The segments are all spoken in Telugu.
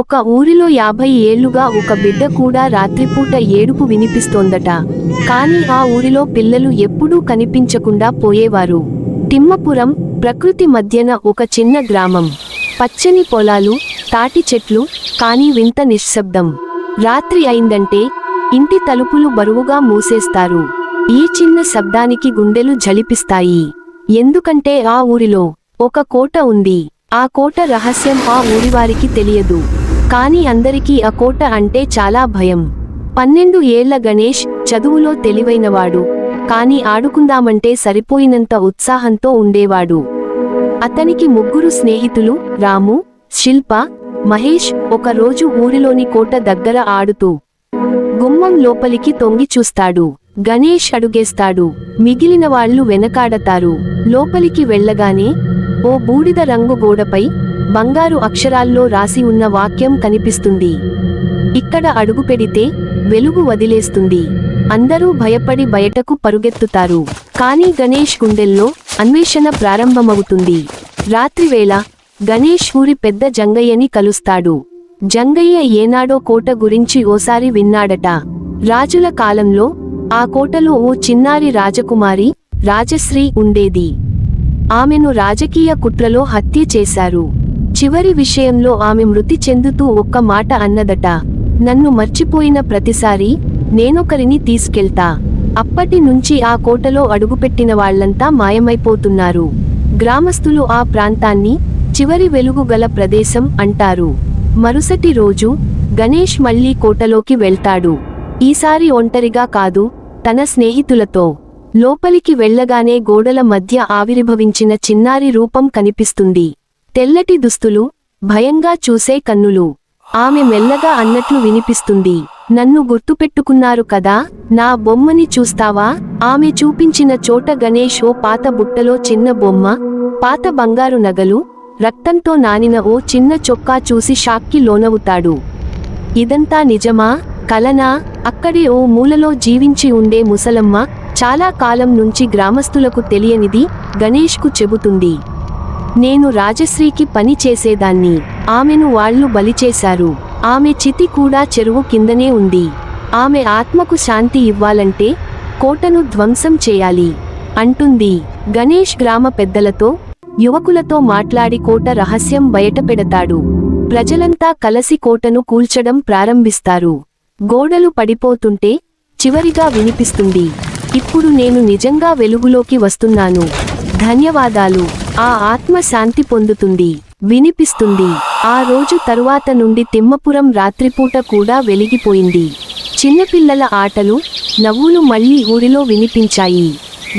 ఒక ఊరిలో యాభై ఏళ్ళుగా ఒక బిడ్డ కూడా రాత్రిపూట ఏడుపు వినిపిస్తోందట. కానీ ఆ ఊరిలో పిల్లలు ఎప్పుడూ కనిపించకుండా పోయేవారు. తిమ్మపురం ప్రకృతి మధ్యన ఒక చిన్న గ్రామం. పచ్చని పొలాలు తాటి చెట్లు కానీ వింత నిశ్శబ్దం. రాత్రి అయిందంటే ఇంటి తలుపులు బరువుగా మూసేస్తారు. ఈ చిన్న శబ్దానికి గుండెలు జలిపిస్తాయి. ఎందుకంటే ఆ ఊరిలో ఒక కోట ఉంది. ఆ కోట రహస్యం ఆ ఊరివారికి తెలియదు. కానీ అందరికీ ఆ కోట అంటే చాలా భయం. పన్నెండు ఏళ్ళ గణేష్ చదువులో తెలివైనవాడు కాని ఆడుకుందామంటే సరిపోయినంత ఉత్సాహంతో ఉండేవాడు. అతనికి ముగ్గురు స్నేహితులు రాము శిల్ప మహేష్ ఒకరోజు ఊరిలోని కోట దగ్గర ఆడుతూ గుమ్మం లోపలికి తొంగి చూస్తాడు. గణేష్ అడుగేస్తాడు మిగిలిన వాళ్ళు వెనకాడతారు. లోపలికి వెళ్ళగానే ఓ బూడిద రంగు గోడపై బంగారు అక్షరాల్లో రాసి ఉన్న వాక్యం కనిపిస్తుంది. ఇక్కడ అడుగు పెడితే వెలుగు వదిలేస్తుంది. అందరూ భయపడి బయటకు పరుగెత్తుతారు. కానీ గణేష్ గుండెల్లో అన్వేషణ ప్రారంభమవుతుంది. రాత్రివేళ గణేష్ ఊరి పెద్ద జంగయ్యని కలుస్తాడు. జంగయ్య ఏనాడో కోట గురించి ఓసారి విన్నాడట. రాజుల కాలంలో ఆ కోటలో ఓ చిన్నారి రాజకుమారి రాజశ్రీ ఉండేది. ఆమెను రాజకీయ కుట్రలో హత్య చేశారు. చివరి విషయంలో ఆమె మృతి చెందుతూ ఒక్క మాట అన్నదట నన్ను మర్చిపోయిన ప్రతిసారి నేనొకరిని తీసుకెళ్తా. అప్పటి నుంచి ఆ కోటలో అడుగుపెట్టిన వాళ్ళంతా మాయమైపోతున్నారు. గ్రామస్తులు ఆ ప్రాంతాన్ని చివరి వెలుగు గల ప్రదేశం అంటారు. మరుసటి రోజు గణేష్ మళ్ళీ కోటలోకి వెళ్తాడు. ఈసారి ఒంటరిగా కాదు తన స్నేహితులతో. లోపలికి వెళ్ళగానే గోడల మధ్య ఆవిర్భవించిన చిన్నారి రూపం కనిపిస్తుంది. తెల్లటి దుస్తులు భయంగా చూసే కన్నులు. ఆమె మెల్లగా అన్నట్లు వినిపిస్తుంది. నన్ను గుర్తుపెట్టుకున్నారు కదా నా బొమ్మని చూస్తావా? ఆమె చూపించిన చోట గణేష్ ఓ పాత బుట్టలో చిన్న బొమ్మ పాత బంగారు నగలు రక్తంతో నానిన ఓ చిన్న చొక్కా చూసి షాక్కి లోనవుతాడు. ఇదంతా నిజమా? కలనా? అక్కడే ఓ మూలలో జీవించి ఉండే ముసలమ్మ చాలా కాలం నుంచి గ్రామస్తులకు తెలియనిది గణేష్కు చెబుతుంది. నేను రాజశ్రీకి పని చేసేదాన్ని. ఆమెను వాళ్ళు బలిచేశారు ఆమె చితి కూడా చెరువు కిందనే ఉంది. ఆమె ఆత్మకు శాంతి ఇవ్వాలంటే కోటను ధ్వంసం చేయాలి అంటుంది. గణేష్ గ్రామ పెద్దలతో యువకులతో మాట్లాడి కోట రహస్యం బయటపెడతాడు. ప్రజలంతా కలసి కోటను కూల్చడం ప్రారంభిస్తారు. గోడలు పడిపోతుంటే చివరిగా వినిపిస్తుంది. ఇప్పుడు నేను నిజంగా వెలుగులోకి వస్తున్నాను. ధన్యవాదాలు. ఆ ఆత్మ శాంతి పొందుతుంది వినిపిస్తుంది. ఆ రోజు తరువాత నుండి తిమ్మపురం రాత్రిపూట కూడా వెలిగిపోయింది. చిన్నపిల్లల ఆటలు నవ్వులు మళ్ళీ ఊరిలో వినిపించాయి.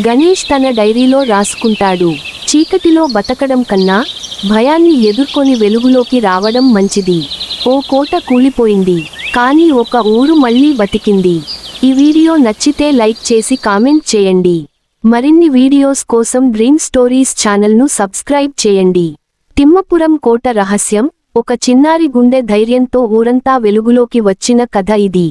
గణేష్ తన డైరీలో రాసుకుంటాడు చీకటిలో బతకడం కన్నా భయాన్ని ఎదుర్కొని వెలుగులోకి రావడం మంచిది. ఓ కోట కూలిపోయింది కానీ ఒక ఊరు మళ్ళీ బతికింది. ఈ వీడియో నచ్చితే లైక్ చేసి కామెంట్ చేయండి. మరిన్ని వీడియోస్ కోసం డ్రీమ్ స్టోరీస్ ఛానల్ను సబ్స్క్రైబ్ చేయండి. తిమ్మపురం కోట రహస్యం ఒక చిన్నారి గుండె ధైర్యంతో ఊరంతా వెలుగులోకి వచ్చిన కథ ఇది.